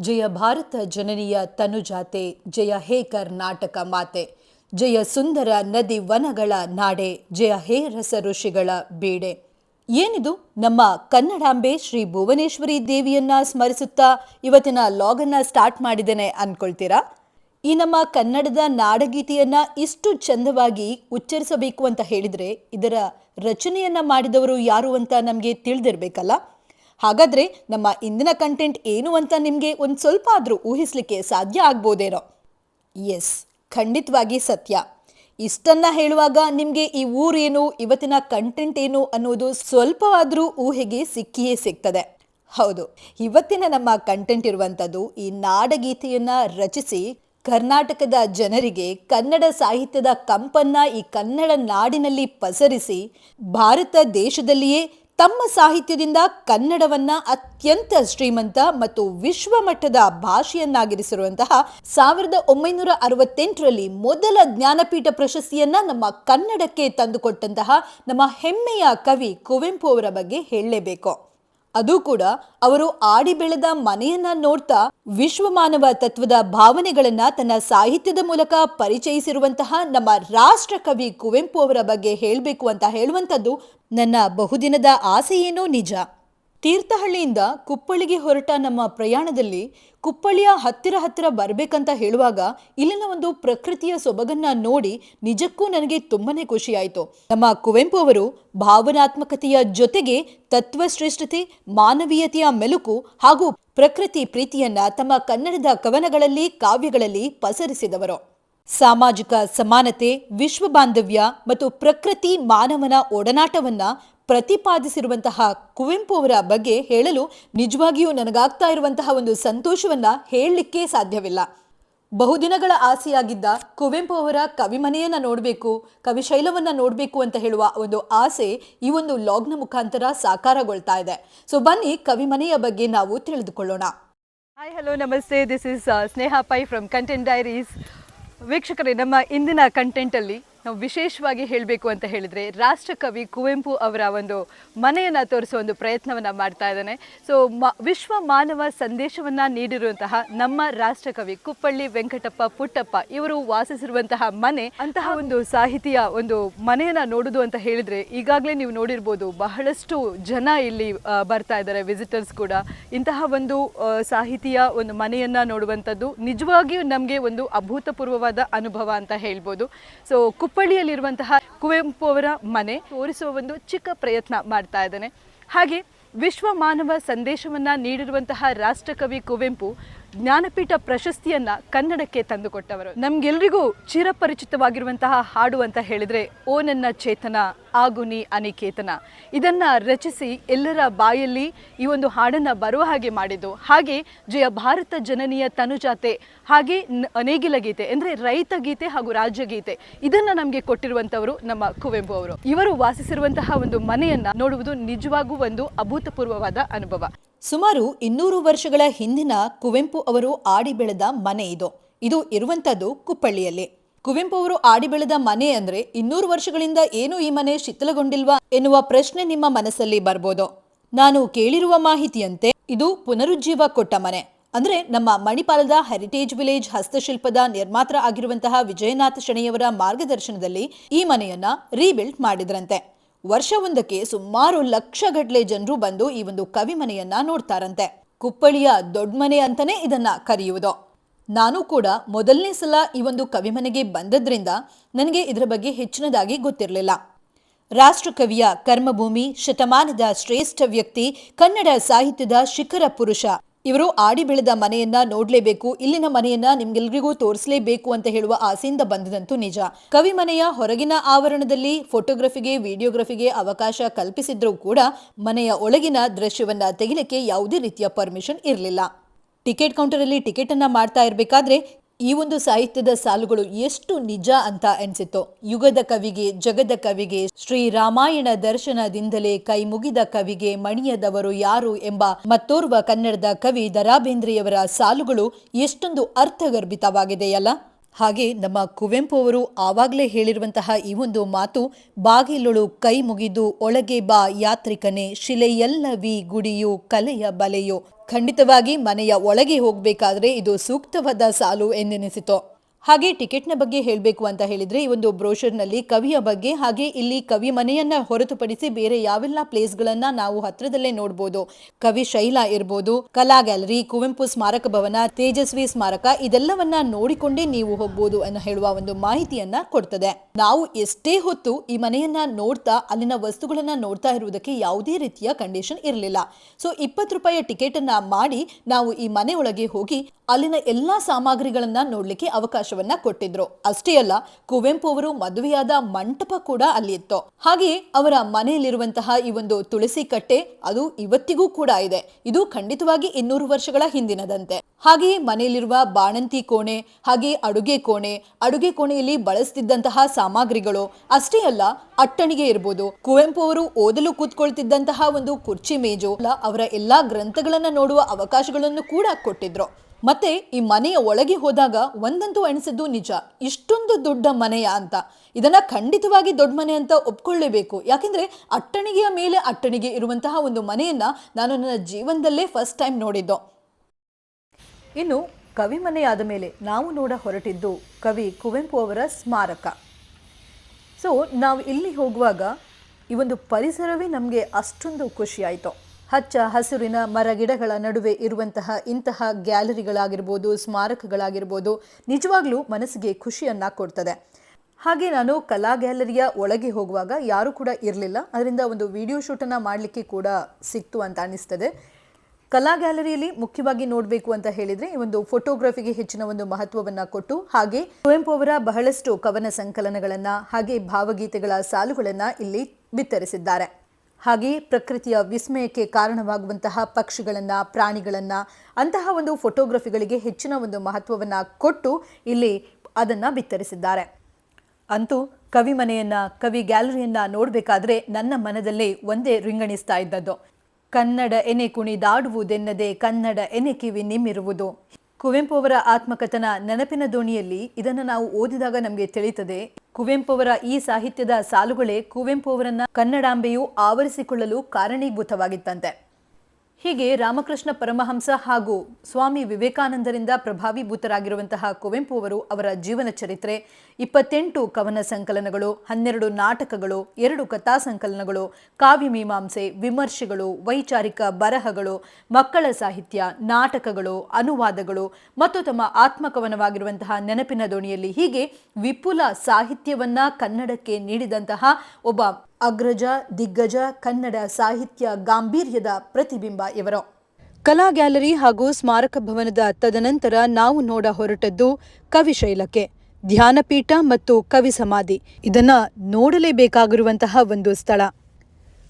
ಜಯ ಭಾರತ ಜನನಿಯ ತನುಜಾತೆ, ಜಯ ಹೇ ಕರ್ನಾಟಕ ಮಾತೆ, ಜಯ ಸುಂದರ ನದಿ ವನಗಳ ನಾಡೆ, ಜಯ ಹೇ ರಸ ಋಷಿಗಳ ಬೇಡೆ. ಏನಿದು? ನಮ್ಮ ಕನ್ನಡಾಂಬೆ ಶ್ರೀ ಭುವನೇಶ್ವರಿ ದೇವಿಯನ್ನ ಸ್ಮರಿಸುತ್ತಾ ಇವತ್ತಿನ ಲಾಗನ್ನ ಸ್ಟಾರ್ಟ್ ಮಾಡಿದ್ದೇನೆ ಅನ್ಕೊಳ್ತೀರಾ? ಈ ನಮ್ಮ ಕನ್ನಡದ ನಾಡಗೀತೆಯನ್ನ ಇಷ್ಟು ಚಂದವಾಗಿ ಉಚ್ಚರಿಸಬೇಕು ಅಂತ ಹೇಳಿದ್ರೆ ಇದರ ರಚನೆಯನ್ನ ಮಾಡಿದವರು ಯಾರು ಅಂತ ನಮಗೆ ತಿಳಿದಿರ್ಬೇಕಲ್ಲ? ಹಾಗಾದ್ರೆ ನಮ್ಮ ಇಂದಿನ ಕಂಟೆಂಟ್ ಏನು ಅಂತ ನಿಮಗೆ ಒಂದು ಸ್ವಲ್ಪ ಆದರೂ ಊಹಿಸ್ಲಿಕ್ಕೆ ಸಾಧ್ಯ ಆಗ್ಬೋದೇನೋ? ಎಸ್ ಖಂಡಿತವಾಗಿ ಸತ್ಯ. ಇಷ್ಟನ್ನ ಹೇಳುವಾಗ ನಿಮಗೆ ಈ ಊರೇನು, ಇವತ್ತಿನ ಕಂಟೆಂಟ್ ಏನು ಅನ್ನೋದು ಸ್ವಲ್ಪವಾದರೂ ಊಹೆಗೆ ಸಿಕ್ಕಿಯೇ ಸಿಗ್ತದೆ. ಹೌದು, ಇವತ್ತಿನ ನಮ್ಮ ಕಂಟೆಂಟ್ ಇರುವಂಥದ್ದು ಈ ನಾಡಗೀತೆಯನ್ನ ರಚಿಸಿ ಕರ್ನಾಟಕದ ಜನರಿಗೆ ಕನ್ನಡ ಸಾಹಿತ್ಯದ ಕಂಪನ್ನ ಈ ಕನ್ನಡ ನಾಡಿನಲ್ಲಿ ಪಸರಿಸಿ ಭಾರತ ದೇಶದಲ್ಲಿಯೇ ತಮ್ಮ ಸಾಹಿತ್ಯದಿಂದ ಕನ್ನಡವನ್ನ ಅತ್ಯಂತ ಶ್ರೀಮಂತ ಮತ್ತು ವಿಶ್ವಮಟ್ಟದ ಭಾಷೆಯನ್ನಾಗಿರಿಸಿರುವಂತಹ ಸಾವಿರದ ಒಂಬೈನೂರ ಅರವತ್ತೆಂಟರಲ್ಲಿ ಮೊದಲ ಜ್ಞಾನಪೀಠ ಪ್ರಶಸ್ತಿಯನ್ನ ನಮ್ಮ ಕನ್ನಡಕ್ಕೆ ತಂದುಕೊಟ್ಟಂತಹ ನಮ್ಮ ಹೆಮ್ಮೆಯ ಕವಿ ಕುವೆಂಪು ಅವರ ಬಗ್ಗೆ ಹೇಳಲೇಬೇಕು. ಅದು ಕೂಡ ಅವರು ಆಡಿ ಬೆಳೆದ ಮನೆಯನ್ನ ನೋಡ್ತಾ ವಿಶ್ವಮಾನವ ತತ್ವದ ಭಾವನೆಗಳನ್ನ ತನ್ನ ಸಾಹಿತ್ಯದ ಮೂಲಕ ಪರಿಚಯಿಸಿರುವಂತಹ ನಮ್ಮ ರಾಷ್ಟ್ರ ಕವಿ ಕುವೆಂಪು ಅವರ ಬಗ್ಗೆ ಹೇಳಬೇಕು ಅಂತ ಹೇಳುವಂಥದ್ದು ನನ್ನ ಬಹುದಿನದ ಆಸೆಯೇನೋ ನಿಜ. ತೀರ್ಥಹಳ್ಳಿಯಿಂದ ಕುಪ್ಪಳಿಗೆ ಹೊರಟ ನಮ್ಮ ಪ್ರಯಾಣದಲ್ಲಿ ಕುಪ್ಪಳಿಯ ಹತ್ತಿರ ಹತ್ತಿರ ಬರಬೇಕಂತ ಹೇಳುವಾಗ ಇಲ್ಲಿನ ಒಂದು ಪ್ರಕೃತಿಯ ಸೊಬಗನ್ನ ನೋಡಿ ನಿಜಕ್ಕೂ ನನಗೆ ತುಂಬನೇ ಖುಷಿಯಾಯಿತು. ನಮ್ಮ ಕುವೆಂಪು ಅವರು ಭಾವನಾತ್ಮಕತೆಯ ಜೊತೆಗೆ ತತ್ವಶ್ರೇಷ್ಠತೆ, ಮಾನವೀಯತೆಯ ಮೆಲುಕು ಹಾಗೂ ಪ್ರಕೃತಿ ಪ್ರೀತಿಯನ್ನ ತಮ್ಮ ಕನ್ನಡದ ಕವನಗಳಲ್ಲಿ, ಕಾವ್ಯಗಳಲ್ಲಿ ಪಸರಿಸಿದವರು. ಸಾಮಾಜಿಕ ಸಮಾನತೆ, ವಿಶ್ವ ಬಾಂಧವ್ಯ ಮತ್ತು ಪ್ರಕೃತಿ ಮಾನವನ ಒಡನಾಟವನ್ನ ಪ್ರತಿಪಾದಿಸಿರುವಂತಹ ಕುವೆಂಪು ಅವರ ಬಗ್ಗೆ ಹೇಳಲು ನಿಜವಾಗಿಯೂ ನನಗಾಗ್ತಾ ಇರುವಂತಹ ಒಂದು ಸಂತೋಷವನ್ನ ಹೇಳಲಿಕ್ಕೆ ಸಾಧ್ಯವಿಲ್ಲ. ಬಹುದಿನಗಳ ಆಸೆಯಾಗಿದ್ದ ಕುವೆಂಪು ಅವರ ಕವಿಮನೆಯನ್ನು ನೋಡಬೇಕು ಕವಿಶೈಲವನ್ನು ನೋಡಬೇಕು ಅಂತ ಹೇಳುವ ಒಂದು ಆಸೆ ಈ ಒಂದು ಲಾಗ್ನ ಮುಖಾಂತರ ಸಾಕಾರಗೊಳ್ತಾ ಇದೆ. ಸೊ ಬನ್ನಿ ಕವಿಮನೆಯ ಬಗ್ಗೆ ನಾವು ತಿಳಿದುಕೊಳ್ಳೋಣ. ಹಾಯ್ ಹಲೋ ನಮಸ್ತೆ. This is Sneha Pai from content diaries ವೀಕ್ಷಕರೇ, ನಮ್ಮ ಇಂದಿನ ಕಂಟೆಂಟಲ್ಲಿ ನಾವು ವಿಶೇಷವಾಗಿ ಹೇಳಬೇಕು ಅಂತ ಹೇಳಿದರೆ ರಾಷ್ಟ್ರಕವಿ ಕುವೆಂಪು ಅವರ ಒಂದು ಮನೆಯನ್ನು ತೋರಿಸೋ ಒಂದು ಪ್ರಯತ್ನವನ್ನು ಮಾಡ್ತಾ ಇದ್ದಾನೆ. ಸೊ ಮ ವಿಶ್ವ ಮಾನವ ಸಂದೇಶವನ್ನು ನೀಡಿರುವಂತಹ ನಮ್ಮ ರಾಷ್ಟ್ರಕವಿ ಕುಪ್ಪಳ್ಳಿ ವೆಂಕಟಪ್ಪ ಪುಟ್ಟಪ್ಪ ಇವರು ವಾಸಿಸಿರುವಂತಹ ಮನೆ ಅಂತಹ ಒಂದು ಸಾಹಿತಿಯ ಒಂದು ಮನೆಯನ್ನು ನೋಡೋದು ಅಂತ ಹೇಳಿದರೆ ಈಗಾಗಲೇ ನೀವು ನೋಡಿರ್ಬೋದು ಬಹಳಷ್ಟು ಜನ ಇಲ್ಲಿ ಬರ್ತಾ ಇದ್ದಾರೆ ವಿಸಿಟರ್ಸ್ ಕೂಡ. ಇಂತಹ ಒಂದು ಸಾಹಿತಿಯ ಒಂದು ಮನೆಯನ್ನು ನೋಡುವಂಥದ್ದು ನಿಜವಾಗಿಯೂ ನಮಗೆ ಒಂದು ಅಭೂತಪೂರ್ವವಾದ ಅನುಭವ ಅಂತ ಹೇಳ್ಬೋದು. ಸೊ ಕುಪ್ಪಳ್ಳಿಯಲ್ಲಿರುವಂತಹ ಕುವೆಂಪು ಅವರ ಮನೆ ತೋರಿಸುವ ಒಂದು ಚಿಕ್ಕ ಪ್ರಯತ್ನ ಮಾಡ್ತಾ ಇದ್ದಾನೆ. ಹಾಗೆ ವಿಶ್ವ ಮಾನವ ಸಂದೇಶವನ್ನ ನೀಡಿರುವಂತಹ ರಾಷ್ಟ್ರಕವಿ ಕುವೆಂಪು ಜ್ಞಾನಪೀಠ ಪ್ರಶಸ್ತಿಯನ್ನ ಕನ್ನಡಕ್ಕೆ ತಂದುಕೊಟ್ಟವರು. ನಮ್ಗೆಲ್ರಿಗೂ ಚಿರಪರಿಚಿತವಾಗಿರುವಂತಹ ಹಾಡು ಅಂತ ಹೇಳಿದ್ರೆ ಓ ನನ್ನ ಚೇತನ ಆಗುನಿ ಅನಿಕೇತನ. ಇದನ್ನ ರಚಿಸಿ ಎಲ್ಲರ ಬಾಯಲ್ಲಿ ಈ ಒಂದು ಹಾಡನ್ನ ಬರುವ ಹಾಗೆ ಮಾಡಿದ್ದು. ಹಾಗೆ ಜಯ ಭಾರತ ಜನನಿಯ ತನುಜಾತೆ, ಹಾಗೆ ನೇಗಿಲ ಗೀತೆ ಅಂದ್ರೆ ರೈತ ಗೀತೆ ಹಾಗೂ ರಾಜ್ಯ ಗೀತೆ. ಇದನ್ನ ನಮಗೆ ಕೊಟ್ಟಿರುವಂತವರು ನಮ್ಮ ಕುವೆಂಪು ಅವರು. ಇವರು ವಾಸಿಸಿರುವಂತಹ ಒಂದು ಮನೆಯನ್ನ ನೋಡುವುದು ನಿಜವಾಗೂ ಒಂದು ಅಭೂತಪೂರ್ವವಾದ ಅನುಭವ. ಸುಮಾರು ಇನ್ನೂರು ವರ್ಷಗಳ ಹಿಂದಿನ ಕುವೆಂಪು ಅವರು ಆಡಿ ಬೆಳೆದ ಮನೆ ಇದು. ಇದು ಇರುವಂತದ್ದು ಕುಪ್ಪಳ್ಳಿಯಲ್ಲಿ. ಕುವೆಂಪು ಅವರು ಆಡಿ ಬೆಳೆದ ಮನೆ ಅಂದ್ರೆ ಇನ್ನೂರು ವರ್ಷಗಳಿಂದ ಏನು ಈ ಮನೆ ಶಿಥಿಲಗೊಂಡಿಲ್ವಾ ಎನ್ನುವ ಪ್ರಶ್ನೆ ನಿಮ್ಮ ಮನಸ್ಸಲ್ಲಿ ಬರ್ಬೋದು. ನಾನು ಕೇಳಿರುವ ಮಾಹಿತಿಯಂತೆ ಇದು ಪುನರುಜ್ಜೀವ ಕೊಟ್ಟ ಮನೆ. ಅಂದ್ರೆ ನಮ್ಮ ಮಣಿಪಾಲದ ಹೆರಿಟೇಜ್ ವಿಲೇಜ್ ಹಸ್ತಶಿಲ್ಪದ ನಿರ್ಮಾತ್ರ ಆಗಿರುವಂತಹ ವಿಜಯನಾಥ ಶೆಣೆಯವರ ಮಾರ್ಗದರ್ಶನದಲ್ಲಿ ಈ ಮನೆಯನ್ನ ರೀಬಿಲ್ಡ್ ಮಾಡಿದ್ರಂತೆ. ವರ್ಷವೊಂದಕ್ಕೆ ಸುಮಾರು ಲಕ್ಷಗಟ್ಲೆ ಜನರು ಬಂದು ಈ ಒಂದು ಕವಿಮನೆಯನ್ನ ನೋಡ್ತಾರಂತೆ. ಕುಪ್ಪಳಿಯ ದೊಡ್ಡಮನೆ ಅಂತಾನೆ ಇದನ್ನ ಕರೆಯುವುದು. ನಾನು ಕೂಡ ಮೊದಲನೇ ಸಲ ಈ ಒಂದು ಕವಿಮನೆಗೆ ಬಂದದ್ರಿಂದ ನನಗೆ ಇದರ ಬಗ್ಗೆ ಹೆಚ್ಚಿನದಾಗಿ ಗೊತ್ತಿರಲಿಲ್ಲ. ರಾಷ್ಟ್ರಕವಿಯ ಕರ್ಮಭೂಮಿ ಶತಮಾನದ ಶ್ರೇಷ್ಠ ವ್ಯಕ್ತಿ ಕನ್ನಡ ಸಾಹಿತ್ಯದ ಶಿಖರ ಪುರುಷ. ಇವರು ಆಡಿ ಬೆಳೆದ ಮನೆಯನ್ನ ನೋಡ್ಲೇಬೇಕು, ಇಲ್ಲಿನ ಮನೆಯನ್ನ ನಿಮ್ಗೆಲ್ರಿಗೂ ತೋರಿಸಲೇಬೇಕು ಅಂತ ಹೇಳುವ ಆಸೆಯಿಂದ ಬಂದದಂತೂ ನಿಜ. ಕವಿ ಮನೆಯ ಹೊರಗಿನ ಆವರಣದಲ್ಲಿ ಫೋಟೋಗ್ರಫಿಗೆ, ವಿಡಿಯೋಗ್ರಫಿಗೆ ಅವಕಾಶ ಕಲ್ಪಿಸಿದ್ರೂ ಕೂಡ ಮನೆಯ ಒಳಗಿನ ದೃಶ್ಯವನ್ನ ತೆಗಿಲಿಕ್ಕೆ ಯಾವುದೇ ರೀತಿಯ ಪರ್ಮಿಷನ್ ಇರಲಿಲ್ಲ. ಟಿಕೆಟ್ ಕೌಂಟರಲ್ಲಿ ಟಿಕೆಟ್ ಅನ್ನ ಮಾಡ್ತಾ ಇರಬೇಕಾದ್ರೆ ಈ ಒಂದು ಸಾಹಿತ್ಯದ ಸಾಲುಗಳು ಎಷ್ಟು ನಿಜ ಅಂತ ಅನಿಸಿತು ಯುಗದ ಕವಿಗೆ, ಜಗದ ಕವಿಗೆ, ಶ್ರೀ ರಾಮಾಯಣ ದರ್ಶನದಿಂದಲೇ ಕೈ ಮುಗಿದ ಕವಿಗೆ ಮಣಿಯದವರು ಯಾರು ಎಂಬ ಮತ್ತೋರ್ವ ಕನ್ನಡದ ಕವಿ ದರಾ ಬೇಂದ್ರೆಯವರ ಸಾಲುಗಳು ಎಷ್ಟೊಂದು ಅರ್ಥಗರ್ಭಿತವಾಗಿದೆಯಲ್ಲ. ಹಾಗೆ ನಮ್ಮ ಕುವೆಂಪು ಅವರು ಆವಾಗಲೇ ಹೇಳಿರುವಂತಹ ಈ ಒಂದು ಮಾತು, ಬಾಗಿಲೊಳು ಕೈ ಮುಗಿದು ಒಳಗೆ ಬಾ ಯಾತ್ರಿಕನೇ ಶಿಲೆಯಲ್ಲವಿ ಗುಡಿಯು ಕಲೆಯ ಬಲೆಯೋ. ಖಂಡಿತವಾಗಿ ಮನೆಯ ಒಳಗೆ ಹೋಗಬೇಕಾದ್ರೆ ಇದು ಸೂಕ್ತವಾದ ಸಾಲು ಎಂದೆನಿಸಿತು. ಹಾಗೆ ಟಿಕೆಟ್ನ ಬಗ್ಗೆ ಹೇಳಬೇಕು ಅಂತ ಹೇಳಿದ್ರೆ ಈ ಒಂದು ಬ್ರೋಷರ್ನಲ್ಲಿ ಕವಿಯ ಬಗ್ಗೆ ಹಾಗೆ ಇಲ್ಲಿ ಕವಿ ಮನೆಯನ್ನ ಹೊರತುಪಡಿಸಿ ಬೇರೆ ಯಾವೆಲ್ಲ ಪ್ಲೇಸ್ಗಳನ್ನು ನಾವು ಹತ್ತಿರದಲ್ಲೇ ನೋಡ್ಬೋದು. ಕವಿ ಶೈಲ ಇರ್ಬೋದು, ಕಲಾ ಗ್ಯಾಲರಿ, ಕುವೆಂಪು ಸ್ಮಾರಕ ಭವನ, ತೇಜಸ್ವಿ ಸ್ಮಾರಕ ಇದೆಲ್ಲವನ್ನ ನೋಡಿಕೊಂಡೇ ನೀವು ಹೋಗ್ಬೋದು ಅನ್ನೋ ಹೇಳುವ ಒಂದು ಮಾಹಿತಿಯನ್ನ ಕೊಡ್ತದೆ. ನಾವು ಎಷ್ಟೇ ಹೊತ್ತು ಈ ಮನೆಯನ್ನ ನೋಡ್ತಾ ಅಲ್ಲಿನ ವಸ್ತುಗಳನ್ನ ನೋಡ್ತಾ ಇರುವುದಕ್ಕೆ ಯಾವುದೇ ರೀತಿಯ ಕಂಡೀಷನ್ ಇರಲಿಲ್ಲ. ಸೊ, ಇಪ್ಪತ್ತು ರೂಪಾಯಿಯ ಟಿಕೆಟ್ ಅನ್ನ ಮಾಡಿ ನಾವು ಈ ಮನೆಯೊಳಗೆ ಹೋಗಿ ಅಲ್ಲಿನ ಎಲ್ಲಾ ಸಾಮಗ್ರಿಗಳನ್ನ ನೋಡ್ಲಿಕ್ಕೆ ಅವಕಾಶವನ್ನ ಕೊಟ್ಟಿದ್ರು. ಅಷ್ಟೇ ಅಲ್ಲ, ಕುವೆಂಪು ಅವರು ಮದುವೆಯಾದ ಮಂಟಪ ಕೂಡ ಅಲ್ಲಿ ಇತ್ತು ಹಾಗೆಯೇ ಅವರ ಮನೆಯಲ್ಲಿರುವಂತಹ ಈ ಒಂದು ತುಳಸಿ ಕಟ್ಟೆ ಅದು ಇವತ್ತಿಗೂ ಕೂಡ ಇದೆ. ಇದು ಖಂಡಿತವಾಗಿ ಇನ್ನೂರು ವರ್ಷಗಳ ಹಿಂದಿನದಂತೆ. ಹಾಗೆಯೇ ಮನೆಯಲ್ಲಿರುವ ಬಾಣಂತಿ ಕೋಣೆ ಹಾಗೆ ಅಡುಗೆ ಕೋಣೆ, ಅಡುಗೆ ಕೋಣೆಯಲ್ಲಿ ಬಳಸ್ತಿದ್ದಂತಹ ಸಾಮಗ್ರಿಗಳು, ಅಷ್ಟೇ ಅಲ್ಲ, ಅಟ್ಟಣಿಗೆ ಇರ್ಬೋದು. ಕುವೆಂಪು ಅವರು ಓದಲು ಕೂತ್ಕೊಳ್ತಿದ್ದಂತಹ ಒಂದು ಕುರ್ಚಿ ಮೇಜು, ಅವರ ಎಲ್ಲಾ ಗ್ರಂಥಗಳನ್ನ ನೋಡುವ ಅವಕಾಶಗಳನ್ನು ಕೂಡ ಕೊಟ್ಟಿದ್ರು. ಮತ್ತೆ ಈ ಮನೆಯ ಒಳಗೆ ಹೋದಾಗ ಒಂದಂತೂ ಎಣಿಸಿದ್ದು ನಿಜ. ಇಷ್ಟೊಂದು ದೊಡ್ಡ ಮನೆಯ ಅಂತ. ಇದನ್ನ ಖಂಡಿತವಾಗಿ ದೊಡ್ಡ ಮನೆ ಅಂತ ಒಪ್ಕೊಳ್ಳೇಬೇಕು. ಯಾಕೆಂದ್ರೆ ಅಟ್ಟಣಿಗೆಯ ಮೇಲೆ ಅಟ್ಟಣಿಗೆ ಇರುವಂತಹ ಒಂದು ಮನೆಯನ್ನ ನಾನು ನನ್ನ ಜೀವನದಲ್ಲೇ ಫಸ್ಟ್ ಟೈಮ್ ನೋಡಿದ್ದು. ಇನ್ನು ಕವಿ ಮನೆಯಾದ ಮೇಲೆ ನಾವು ನೋಡ ಹೊರಟಿದ್ದು ಕವಿ ಕುವೆಂಪು ಅವರ ಸ್ಮಾರಕ. ಸೊ ನಾವು ಇಲ್ಲಿ ಹೋಗುವಾಗ ಈ ಒಂದು ಪರಿಸರವೇ ನಮಗೆ ಅಷ್ಟೊಂದು ಖುಷಿಯಾಯಿತು. ಹಚ್ಚ ಹಸಿರಿನ ಮರ ಗಿಡಗಳ ನಡುವೆ ಇರುವಂತಹ ಇಂತಹ ಗ್ಯಾಲರಿಗಳಾಗಿರ್ಬೋದು, ಸ್ಮಾರಕಗಳಾಗಿರ್ಬೋದು ನಿಜವಾಗ್ಲೂ ಮನಸ್ಸಿಗೆ ಖುಷಿಯನ್ನ ಕೊಡ್ತದೆ. ಹಾಗೆ ನಾನು ಕಲಾ ಗ್ಯಾಲರಿಯ ಒಳಗೆ ಹೋಗುವಾಗ ಯಾರೂ ಕೂಡ ಇರಲಿಲ್ಲ. ಅದರಿಂದ ಒಂದು ವಿಡಿಯೋ ಶೂಟನ್ನು ಮಾಡಲಿಕ್ಕೆ ಕೂಡ ಸಿಕ್ತು ಅಂತ ಅನಿಸ್ತದೆ. ಕಲಾ ಗ್ಯಾಲರಿಯಲ್ಲಿ ಮುಖ್ಯವಾಗಿ ನೋಡಬೇಕು ಅಂತ ಹೇಳಿದ್ರೆ ಈ ಒಂದು ಫೋಟೋಗ್ರಫಿಗೆ ಹೆಚ್ಚಿನ ಒಂದು ಮಹತ್ವವನ್ನ ಕೊಟ್ಟು, ಹಾಗೆ ಕುವೆಂಪು ಅವರ ಬಹಳಷ್ಟು ಕವನ ಸಂಕಲನಗಳನ್ನು, ಹಾಗೆ ಭಾವಗೀತೆಗಳ ಸಾಲುಗಳನ್ನು ಇಲ್ಲಿ ಬಿತ್ತರಿಸಿದ್ದಾರೆ. ಹಾಗೆ ಪ್ರಕೃತಿಯ ವಿಸ್ಮಯಕ್ಕೆ ಕಾರಣವಾಗುವಂತಹ ಪಕ್ಷಿಗಳನ್ನು, ಪ್ರಾಣಿಗಳನ್ನು, ಅಂತಹ ಒಂದು ಫೋಟೋಗ್ರಫಿಗಳಿಗೆ ಹೆಚ್ಚಿನ ಒಂದು ಮಹತ್ವವನ್ನು ಕೊಟ್ಟು ಇಲ್ಲಿ ಅದನ್ನು ಬಿತ್ತರಿಸಿದ್ದಾರೆ. ಅಂತೂ ಕವಿ ಮನೆಯನ್ನು, ಕವಿ ಗ್ಯಾಲರಿಯನ್ನು ನೋಡಬೇಕಾದ್ರೆ ನನ್ನ ಮನದಲ್ಲಿ ಒಂದೇ ರಿಂಗಣಿಸ್ತಾ ಇದ್ದದ್ದು. ಕನ್ನಡ ಎನೆ ಕುಣಿದಾಡುವುದೆನ್ನದೆ ಕನ್ನಡ ಎನೆ ಕಿವಿ ನಿಮ್ಮಿರುವುದು. ಕುವೆಂಪು ಅವರ ಆತ್ಮಕಥನ ನೆನಪಿನ ದೋಣಿಯಲ್ಲಿ ಇದನ್ನು ನಾವು ಓದಿದಾಗ ನಮಗೆ ತಿಳಿಯುತ್ತದೆ ಕುವೆಂಪು ಅವರ ಈ ಸಾಹಿತ್ಯದ ಸಾಲುಗಳೇ ಕುವೆಂಪು ಅವರನ್ನ ಕನ್ನಡಾಂಬೆಯು ಆವರಿಸಿಕೊಳ್ಳಲು ಕಾರಣೀಭೂತವಾಗಿತ್ತಂತೆ. ಹೀಗೆ ರಾಮಕೃಷ್ಣ ಪರಮಹಂಸ ಹಾಗೂ ಸ್ವಾಮಿ ವಿವೇಕಾನಂದರಿಂದ ಪ್ರಭಾವೀಭೂತರಾಗಿರುವಂತಹ ಕುವೆಂಪು ಅವರು ಅವರ ಜೀವನ ಚರಿತ್ರೆ, ಇಪ್ಪತ್ತೆಂಟು ಕವನ ಸಂಕಲನಗಳು, ಹನ್ನೆರಡು ನಾಟಕಗಳು, ಎರಡು ಕಥಾ ಸಂಕಲನಗಳು, ಕಾವ್ಯ ಮೀಮಾಂಸೆ, ವಿಮರ್ಶೆಗಳು, ವೈಚಾರಿಕ ಬರಹಗಳು, ಮಕ್ಕಳ ಸಾಹಿತ್ಯ, ನಾಟಕಗಳು, ಅನುವಾದಗಳು ಮತ್ತು ತಮ್ಮ ಆತ್ಮಕವನವಾಗಿರುವಂತಹ ನೆನಪಿನ ದೋಣಿಯಲ್ಲಿ ಹೀಗೆ ವಿಪುಲ ಸಾಹಿತ್ಯವನ್ನ ಕನ್ನಡಕ್ಕೆ ನೀಡಿದಂತಹ ಒಬ್ಬ ಅಗ್ರಜ, ದಿಗ್ಗಜ, ಕನ್ನಡ ಸಾಹಿತ್ಯ ಗಾಂಭೀರ್ಯದ ಪ್ರತಿಬಿಂಬ ಇವರು. ಕಲಾ ಗ್ಯಾಲರಿ ಹಾಗೂ ಸ್ಮಾರಕ ಭವನದ ತದನಂತರ ನಾವು ನೋಡ ಹೊರಟದ್ದು ಕವಿಶೈಲಕ್ಕೆ ಧ್ಯಾನಪೀಠ ಮತ್ತು ಕವಿ ಸಮಾಧಿ. ಇದನ್ನ ನೋಡಲೇಬೇಕಾಗಿರುವಂತಹ ಒಂದು ಸ್ಥಳ.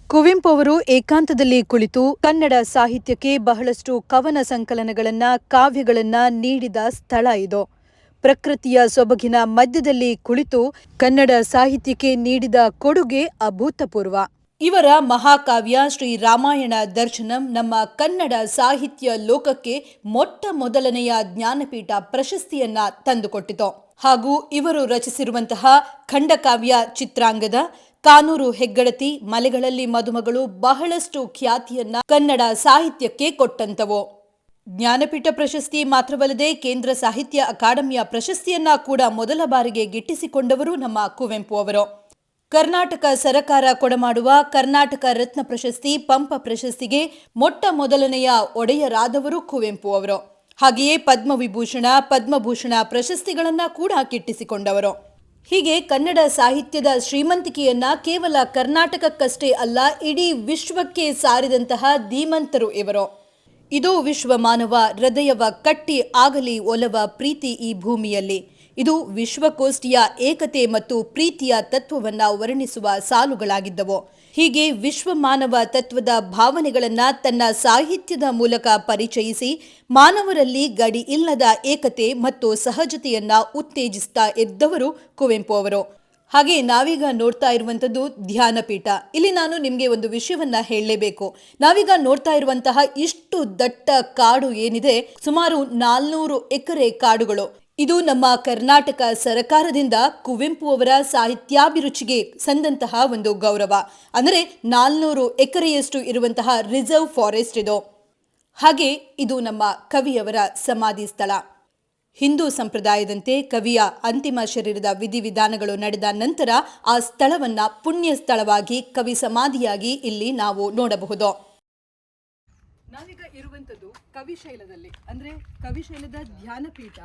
ಕುವೆಂಪು ಅವರು ಏಕಾಂತದಲ್ಲಿ ಕುಳಿತು ಕನ್ನಡ ಸಾಹಿತ್ಯಕ್ಕೆ ಬಹಳಷ್ಟು ಕವನ ಸಂಕಲನಗಳನ್ನ, ಕಾವ್ಯಗಳನ್ನ ನೀಡಿದ ಸ್ಥಳ ಇದು. ಪ್ರಕೃತಿಯ ಸೊಬಗಿನ ಮಧ್ಯದಲ್ಲಿ ಕುಳಿತು ಕನ್ನಡ ಸಾಹಿತ್ಯಕ್ಕೆ ನೀಡಿದ ಕೊಡುಗೆ ಅಭೂತಪೂರ್ವ. ಇವರ ಮಹಾಕಾವ್ಯ ಶ್ರೀ ರಾಮಾಯಣ ದರ್ಶನಂ ನಮ್ಮ ಕನ್ನಡ ಸಾಹಿತ್ಯ ಲೋಕಕ್ಕೆ ಮೊಟ್ಟ ಮೊದಲನೆಯ ಜ್ಞಾನಪೀಠ ಪ್ರಶಸ್ತಿಯನ್ನ ತಂದುಕೊಟ್ಟಿತು. ಹಾಗೂ ಇವರು ರಚಿಸಿರುವಂತಹ ಖಂಡಕಾವ್ಯ ಚಿತ್ರಾಂಗದ ಕಾನೂರು ಹೆಗ್ಗಡತಿ ಮಲೆಗಳಲ್ಲಿ ಮದುಮಗಳು ಬಹಳಷ್ಟು ಖ್ಯಾತಿಯನ್ನ ಕನ್ನಡ ಸಾಹಿತ್ಯಕ್ಕೆ ಕೊಟ್ಟಂತವು. ಜ್ಞಾನಪೀಠ ಪ್ರಶಸ್ತಿ ಮಾತ್ರವಲ್ಲದೆ ಕೇಂದ್ರ ಸಾಹಿತ್ಯ ಅಕಾಡೆಮಿಯ ಪ್ರಶಸ್ತಿಯನ್ನ ಕೂಡ ಮೊದಲ ಬಾರಿಗೆ ಗಿಟ್ಟಿಸಿಕೊಂಡವರು ನಮ್ಮ ಕುವೆಂಪು ಅವರು. ಕರ್ನಾಟಕ ಸರಕಾರ ಕೊಡಮಾಡುವ ಕರ್ನಾಟಕ ರತ್ನ ಪ್ರಶಸ್ತಿ, ಪಂಪ ಪ್ರಶಸ್ತಿಗೆ ಮೊಟ್ಟ ಮೊದಲನೆಯ ಒಡೆಯರಾದವರು ಕುವೆಂಪು ಅವರು. ಹಾಗೆಯೇ ಪದ್ಮವಿಭೂಷಣ, ಪದ್ಮಭೂಷಣ ಪ್ರಶಸ್ತಿಗಳನ್ನ ಕೂಡ ಗಿಟ್ಟಿಸಿಕೊಂಡವರು. ಹೀಗೆ ಕನ್ನಡ ಸಾಹಿತ್ಯದ ಶ್ರೀಮಂತಿಕೆಯನ್ನ ಕೇವಲ ಕರ್ನಾಟಕಕ್ಕಷ್ಟೇ ಅಲ್ಲ, ಇಡೀ ವಿಶ್ವಕ್ಕೆ ಸಾರಿದಂತಹ ಧೀಮಂತರು ಇವರು. ಇದು ವಿಶ್ವ ಮಾನವ ಹೃದಯವ ಕಟ್ಟಿ ಆಗಲಿ ಒಲವ ಪ್ರೀತಿ ಈ ಭೂಮಿಯಲ್ಲಿ. ಇದು ವಿಶ್ವಕೋಷ್ಠಿಯ ಏಕತೆ ಮತ್ತು ಪ್ರೀತಿಯ ತತ್ವವನ್ನು ವರ್ಣಿಸುವ ಸಾಲುಗಳಾಗಿದ್ದವು. ಹೀಗೆ ವಿಶ್ವ ಮಾನವ ತತ್ವದ ಭಾವನೆಗಳನ್ನು ತನ್ನ ಸಾಹಿತ್ಯದ ಮೂಲಕ ಪರಿಚಯಿಸಿ ಮಾನವರಲ್ಲಿ ಗಡಿ ಇಲ್ಲದ ಏಕತೆ ಮತ್ತು ಸಹಜತೆಯನ್ನು ಉತ್ತೇಜಿಸ್ತಾ ಇದ್ದವರು ಕುವೆಂಪು ಅವರು. ಹಾಗೆ ನಾವೀಗ ನೋಡ್ತಾ ಇರುವಂತದ್ದು ಧ್ಯಾನಪೀಠ. ಇಲ್ಲಿ ನಾನು ನಿಮಗೆ ಒಂದು ವಿಷಯವನ್ನ ಹೇಳಲೇಬೇಕು. ನಾವೀಗ ನೋಡ್ತಾ ಇರುವಂತಹ ಇಷ್ಟು ದಟ್ಟ ಕಾಡು ಏನಿದೆ, ಸುಮಾರು ನಾಲ್ನೂರು ಎಕರೆ ಕಾಡುಗಳು. ಇದು ನಮ್ಮ ಕರ್ನಾಟಕ ಸರಕಾರದಿಂದ ಕುವೆಂಪು ಅವರ ಸಾಹಿತ್ಯಾಭಿರುಚಿಗೆ ಸಂದಂತಹ ಒಂದು ಗೌರವ. ಅಂದರೆ ನಾಲ್ನೂರು ಎಕರೆಯಷ್ಟು ಇರುವಂತಹ ರಿಸರ್ವ್ ಫಾರೆಸ್ಟ್ ಇದು. ಹಾಗೆ ಇದು ನಮ್ಮ ಕವಿಯವರ ಸಮಾಧಿ ಸ್ಥಳ. ಹಿಂದೂ ಸಂಪ್ರದಾಯದಂತೆ ಕವಿಯ ಅಂತಿಮ ಶರೀರದ ವಿಧಿವಿಧಾನಗಳು ನಡೆದ ನಂತರ ಆ ಸ್ಥಳವನ್ನ ಪುಣ್ಯ ಸ್ಥಳವಾಗಿ ಕವಿ ಸಮಾಧಿಯಾಗಿ ಇಲ್ಲಿ ನಾವು ನೋಡಬಹುದು. ನಾವೀಗ ಇರುವಂತದ್ದು ಕವಿಶೈಲದಲ್ಲಿ ಅಂದ್ರೆ ಕವಿಶೈಲದ ಧ್ಯಾನಪೀಠ,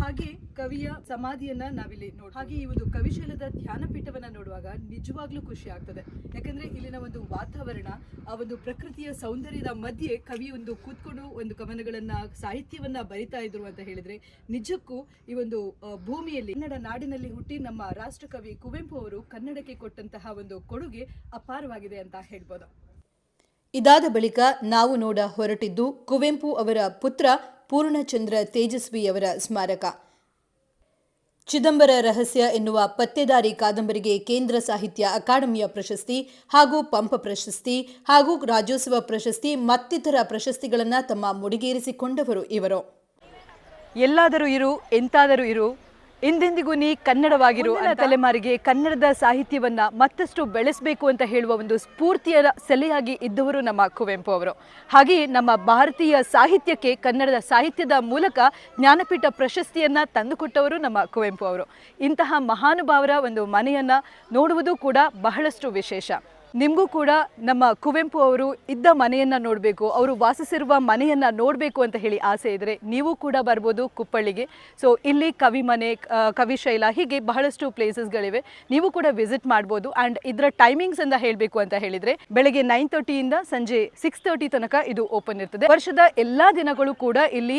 ಹಾಗೆ ಕವಿಯ ಸಮಾಧಿಯನ್ನ ನಾವಿಲ್ಲಿ ನೋಡಿ ಹಾಗೆ ಈ ಒಂದು ಕವಿಶೈಲದ ಧ್ಯಾನಪೀಠವನ್ನ ನೋಡುವಾಗ ನಿಜವಾಗ್ಲೂ ಖುಷಿ ಆಗ್ತದೆ. ಯಾಕಂದ್ರೆ ಇಲ್ಲಿನ ಒಂದು ವಾತಾವರಣ, ಆ ಒಂದು ಪ್ರಕೃತಿಯ ಸೌಂದರ್ಯದ ಮಧ್ಯೆ ಕವಿ ಒಂದು ಕೂತ್ಕೊಂಡು ಒಂದು ಕವನಗಳನ್ನ, ಸಾಹಿತ್ಯವನ್ನ ಬರಿತಾ ಇದ್ರು ಅಂತ ಹೇಳಿದ್ರೆ, ನಿಜಕ್ಕೂ ಈ ಒಂದು ಭೂಮಿಯಲ್ಲಿ ಕನ್ನಡ ನಾಡಿನಲ್ಲಿ ಹುಟ್ಟಿ ನಮ್ಮ ರಾಷ್ಟ್ರಕವಿ ಕುವೆಂಪು ಅವರು ಕನ್ನಡಕ್ಕೆ ಕೊಟ್ಟಂತಹ ಒಂದು ಕೊಡುಗೆ ಅಪಾರವಾಗಿದೆ ಅಂತ ಹೇಳ್ಬೋದು. ಇದಾದ ಬಳಿಕ ನಾವು ನೋಡ ಹೊರಟಿದ್ದು ಕುವೆಂಪು ಅವರ ಪುತ್ರ ಪೂರ್ಣಚಂದ್ರ ತೇಜಸ್ವಿಯವರ ಸ್ಮಾರಕ. ಚಿದಂಬರ ರಹಸ್ಯ ಎನ್ನುವ ಪತ್ತೆದಾರಿ ಕಾದಂಬರಿಗೆ ಕೇಂದ್ರ ಸಾಹಿತ್ಯ ಅಕಾಡೆಮಿಯ ಪ್ರಶಸ್ತಿ ಹಾಗೂ ಪಂಪ ಪ್ರಶಸ್ತಿ ಹಾಗೂ ರಾಜ್ಯೋತ್ಸವ ಪ್ರಶಸ್ತಿ ಮತ್ತಿತರ ಪ್ರಶಸ್ತಿಗಳನ್ನು ತಮ್ಮ ಮುಡಿಗೇರಿಸಿಕೊಂಡವರು ಇವರು. ಎಲ್ಲಾದರೂ ಇರು, ಎಂತಾದರೂ ಇರು. ಎಂದೆಂದಿಗೂ ನೀ ಕನ್ನಡವಾಗಿರು ಅಂತ ತಲೆಮಾರಿಗೆ ಕನ್ನಡದ ಸಾಹಿತ್ಯವನ್ನ ಮತ್ತಷ್ಟು ಬೆಳೆಸಬೇಕು ಅಂತ ಹೇಳುವ ಒಂದು ಸ್ಫೂರ್ತಿಯ ಸೆಲೆಯಾಗಿ ಇದ್ದವರು ನಮ್ಮ ಕುವೆಂಪು ಅವರು. ಹಾಗೆಯೇ ನಮ್ಮ ಭಾರತೀಯ ಸಾಹಿತ್ಯಕ್ಕೆ ಕನ್ನಡದ ಸಾಹಿತ್ಯದ ಮೂಲಕ ಜ್ಞಾನಪೀಠ ಪ್ರಶಸ್ತಿಯನ್ನ ತಂದುಕೊಟ್ಟವರು ನಮ್ಮ ಕುವೆಂಪು ಅವರು. ಇಂತಹ ಮಹಾನುಭಾವರ ಒಂದು ಮನೆಯನ್ನ ನೋಡುವುದು ಕೂಡ ಬಹಳಷ್ಟು ವಿಶೇಷ. ನಿಮಗೂ ಕೂಡ ನಮ್ಮ ಕುವೆಂಪು ಅವರು ಇದ್ದ ಮನೆಯನ್ನ ನೋಡಬೇಕು, ಅವರು ವಾಸಿಸಿರುವ ಮನೆಯನ್ನ ನೋಡಬೇಕು ಅಂತ ಹೇಳಿ ಆಸೆ ಇದ್ರೆ ನೀವು ಕೂಡ ಬರ್ಬೋದು ಕುಪ್ಪಳ್ಳಿಗೆ. ಸೊ ಇಲ್ಲಿ ಕವಿ ಮನೆ ಕವಿ ಕವಿಶೈಲ ಹೀಗೆ ಬಹಳಷ್ಟು ಪ್ಲೇಸಸ್ಗಳಿವೆ ನೀವು ಕೂಡ ವಿಸಿಟ್ ಮಾಡ್ಬೋದು ಆ್ಯಂಡ್ ಇದರ ಟೈಮಿಂಗ್ಸ್ ಅಂತ ಹೇಳಬೇಕು ಅಂತ ಹೇಳಿದ್ರೆ, ಬೆಳಗ್ಗೆ ನೈನ್ ತರ್ಟಿಯಿಂದ ಸಂಜೆ ಸಿಕ್ಸ್ ತರ್ಟಿ ತನಕ ಇದು ಓಪನ್ ಇರ್ತದೆ. ವರ್ಷದ ಎಲ್ಲಾ ದಿನಗಳು ಕೂಡ ಇಲ್ಲಿ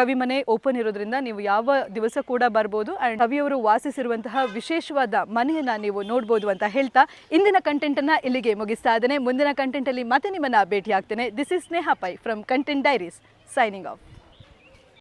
ಕವಿ ಮನೆ ಓಪನ್ ಇರೋದ್ರಿಂದ ನೀವು ಯಾವ ದಿವಸ ಕೂಡ ಬರ್ಬೋದು ಆ್ಯಂಡ್ ಕವಿಯವರು ವಾಸಿಸಿರುವಂತಹ ವಿಶೇಷವಾದ ಮನೆಯನ್ನ ನೀವು ನೋಡ್ಬೋದು ಅಂತ ಹೇಳ್ತಾ, ಇಂದಿನ ಕಂಟೆಂಟ್ ಅನ್ನ ಇಲ್ಲಿಗೆ ಮುಗಿಸ್ತಾ ಇದ್ದೇನೆ. ಮುಂದಿನ ಕಂಟೆಂಟ್ ಅಲ್ಲಿ ಮತ್ತೆ ನಿಮ್ಮನ್ನ ಭೇಟಿ ಆಗ್ತೇನೆ this is Sneha Pai from content diaries signing off